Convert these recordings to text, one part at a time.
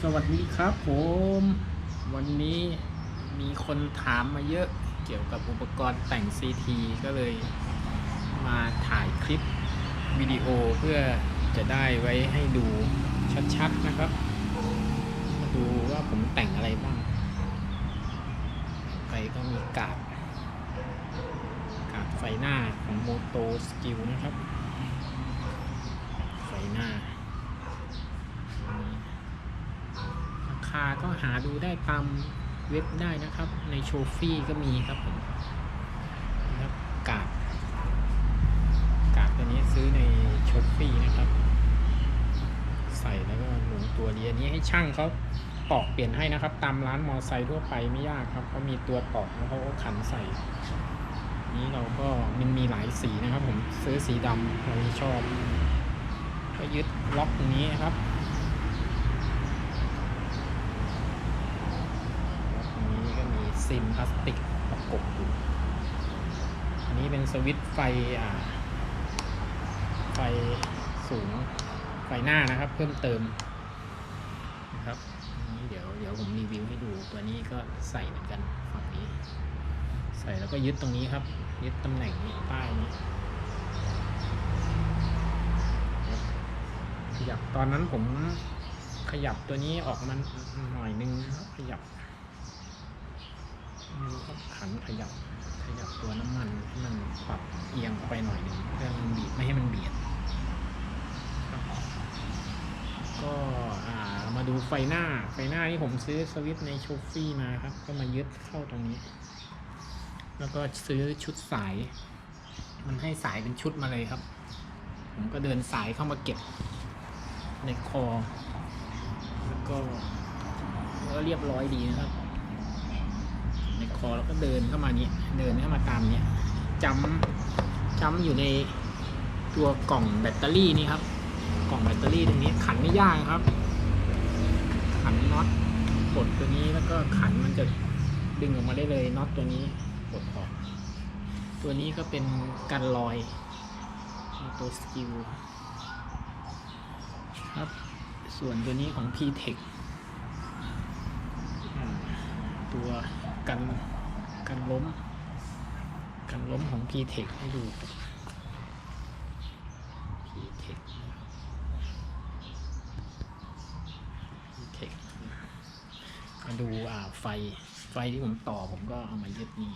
สวัสดีครับผม วันนี้มีคนถามมาเยอะเกี่ยวกับอุปกรณ์แต่ง CT ก็เลยมาถ่ายคลิปวิดีโอเพื่อจะได้ไว้ให้ดูชัดๆนะครับ มาดูว่าผมแต่งอะไรบ้าง ไปก็มีกาดกาดไฟหน้าของโมโตสกิลนะครับ ไฟหน้า ราคาก็ หาดูได้ตามเว็บได้นะครับ ในโชฟี่ก็มีครับผมนะครับกาดกาดตัวนี้ซื้อในโชฟี่นะครับ ใส่แล้วก็หมุนตัวเดีอันนี้ให้ช่างเขาตอกเปลี่ยนให้นะครับ ตามร้านมอไซค์ทั่วไปไม่ยากครับเขามีตัวตอกแล้วเขาก็ขันใส่ นี้เราก็มันมีหลายสีนะครับ ผมซื้อสีดำเราชอบ ก็ยึดล็อกตรงนี้นะครับ ตรงนี้ก็มี ซิมพลาสติกประกบอยู่อันนี้เป็นสวิตช์ไฟอ่าไฟสูงไฟหน้านะครับ เพิ่มเติมนะครับอันนี้เดี๋ยวเดี๋ยวผมรีวิวให้ดูตัวนี้ก็ใส่เหมือนกันฝั่งนี้ ใส่แล้วก็ยึดตรงนี้ครับ ยึดตำแหน่งนี้ป้ายนี้ขยับตอนนั้นผมขยับตัวนี้ออกมันหน่อยนึงนะครับขยับ ไม่รู้ครับขันขยับขยับตัวน้ำมันให้มันปรับเอียงไปหน่อยนึงเพื่อมันบีบไม่ให้มันเบียดก็มาดูไฟหน้าไฟหน้านี่ผมซื้อสวิตในโชฟี่มาครับ ก็มายึดเข้าตรงนี้ แล้วก็ซื้อชุดสาย มันให้สายเป็นชุดมาเลยครับ ผมก็เดินสายเข้ามาเก็บในคอ แล้วก็ก็เรียบร้อยดีนะครับ ในคอแล้วก็เดินเข้ามานี้เดินเข้ามาตามเนี้ยจำจำอยู่ในตัวกล่องแบตเตอรี่นี่ครับ กล่องแบตเตอรี่ตรงนี้ขันไม่ยากครับ ขันน็อตปลดตัวนี้แล้วก็ขันมันจะดึงออกมาได้เลยน็อตตัวนี้ปลดออก ตัวนี้ก็เป็นกันรอยตัวสกิลครับ ส่วนตัวนี้ของ P-Tech ตัว กันกันล้ม กันล้มของ P-Tech ให้ดูครับ P-Tech P-Tech มาดูอ่าไฟไฟที่ผมต่อผมก็เอามายึดนี่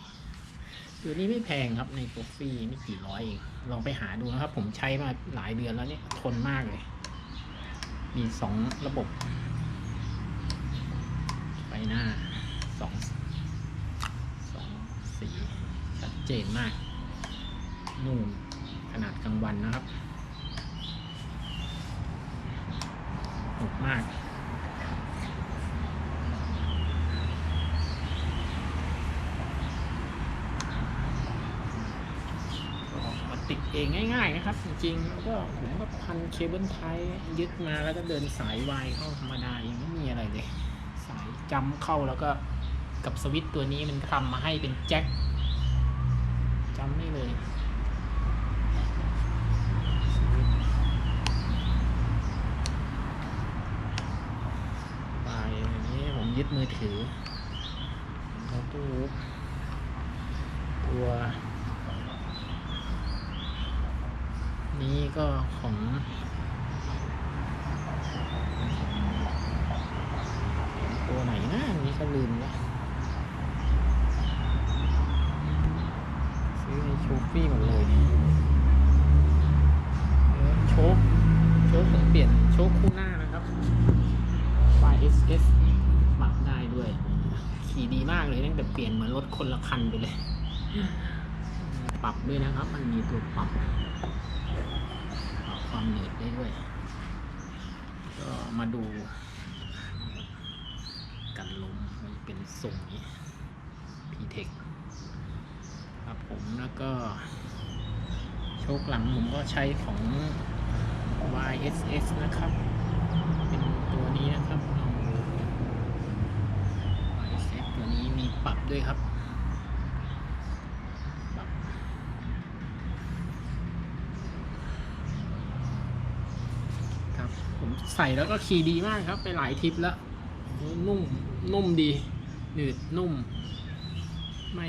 ตัวนี้ไม่แพงครับในโฟฟี่ไม่กี่ร้อยเอง ลองไปหาดูนะครับ ผมใช้มาหลายเดือนแล้วเนี่ยทนมากเลย มีสองระบบไฟหน้าสอง สีชัดเจนมาก นุ่มขนาดกลางวันนะครับหนุกมากติดเองง่ายๆนะครับ จริงๆแล้วก็ผมก็พันเคเบิลไทยยึดมาแล้วก็เดินสายวายเข้าธรรมดาเองไม่มีอะไรเลย สายจำเข้าแล้วก็ กับสวิตตัวนี้มันทำมาให้เป็นแจ็คจำได้เลยสวิตช์บายอันนี้ผมยึดมือถือแล้วตู้ตัว นี้ก็ของตัวไหนนะอันนี้ก็ลืมแล้ว ฟี่หมดเลยโชคโชคเปลี่ยนโชคคู่หน้านะครับ YSS ปรับได้ด้วย ขี่ดีมากเลยตั้งแต่เปลี่ยนเหมือนรถคนละคันไปเลย ปรับด้วยนะครับ มันมีตัวปรับปรับความหนืดได้ด้วย ก็มาดู กันลมมันเป็นทรงนี้ P-Tech ค ผมแล้วก็ โชคหลังผมก็ใช้ของ YSS นะครับ เป็นตัวนี้นะครับ YSS ตัวนี้มีปรับด้วยครับครับผมใส่แล้วก็ขี่ดีมากครับ ไปหลายทริปแล้ว นุ่ม นุ่มดีหนืดนุ่ม ไม่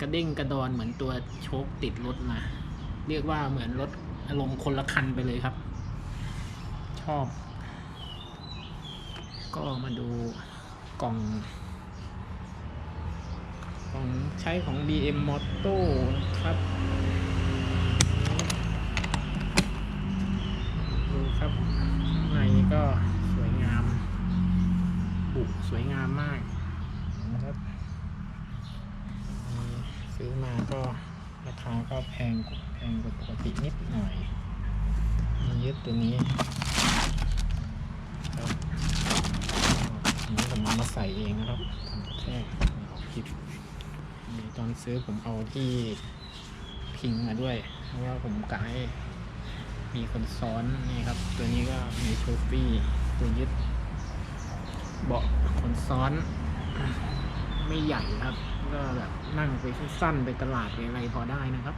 กระเด้งกระดอนเหมือนตัวโชคติดรถมา เรียกว่าเหมือนรถอารมณ์คนละคันไปเลยครับ ชอบ ก็มาดูกล่อง ของใช้ของ BM Moto นะครับดูครับข้างในก็สวยงามบุสวยงามมากนะครับ ซื้อมาก็ราคาก็แพงแพงกว่าปกตินิดหน่อยมียึดตัวนี้ครับอันนี้ผมเอามาใส่เองนะครับทำกระแทกออกคลิปนี่ตอนซื้อผมเอาที่พิงมาด้วย เพราะว่าผมกะให้มีคนซ้อนนี่ครับ ตัวนี้ก็มีโชฟี่ตัวยึดเบาะคนซ้อน ไม่ใหญ่ครับ ก็แบบนั่งไปสั้นๆไปตลาดไปอะไรพอได้นะครับ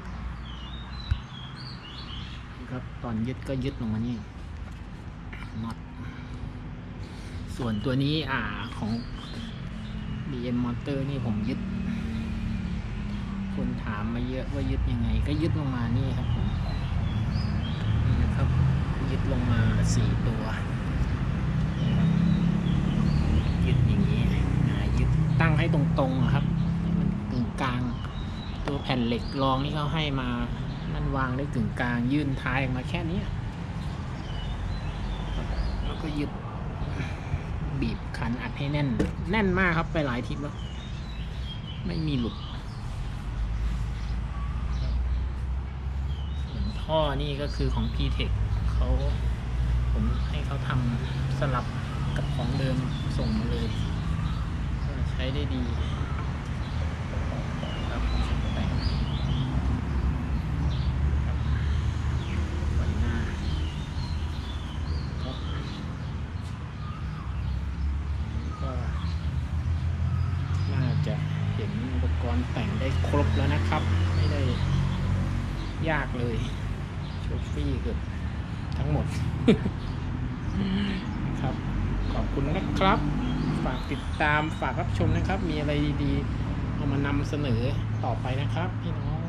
ครับตอนยึดก็ยึดลงมานี่น็อตส่วนตัวนี้อ่าของ BM Motor นี่ผมยึด คนถามมาเยอะว่ายึดยังไง ก็ยึดลงมานี่ครับผมนี่นะครับ ยึดลงมาสี่ตัวยึดอย่างนี้ยึดตั้งให้ตรงๆครับให้มันกึ่งกลาง ตัว แผ่นเหล็กรองที่เขาให้มานั่นวางได้กึ่งกลางยื่นท้ายออกมาแค่นี้แล้วก็ยึดบีบขันอัดให้แน่น แน่นมากครับไปหลายทิปแล้ว ไม่มีหลุดส่วนท่อนี่ก็คือของ p t e c h เขาผมให้เขาทำสลับกับของเดิมส่งมาเลย ใช้ได้ดีครับแต่งครับไฟหน้าครับก็น่าจะเห็นอุปกรณ์แต่งได้ครบแล้วนะครับ ไม่ได้ ยากเลย โชฟี่เกือบทั้งหมดครับ ขอบคุณนะครับ ฝากติดตามฝากรับชมนะครับ มีอะไรดีๆ เอามานำเสนอต่อไปนะครับ พี่น้อง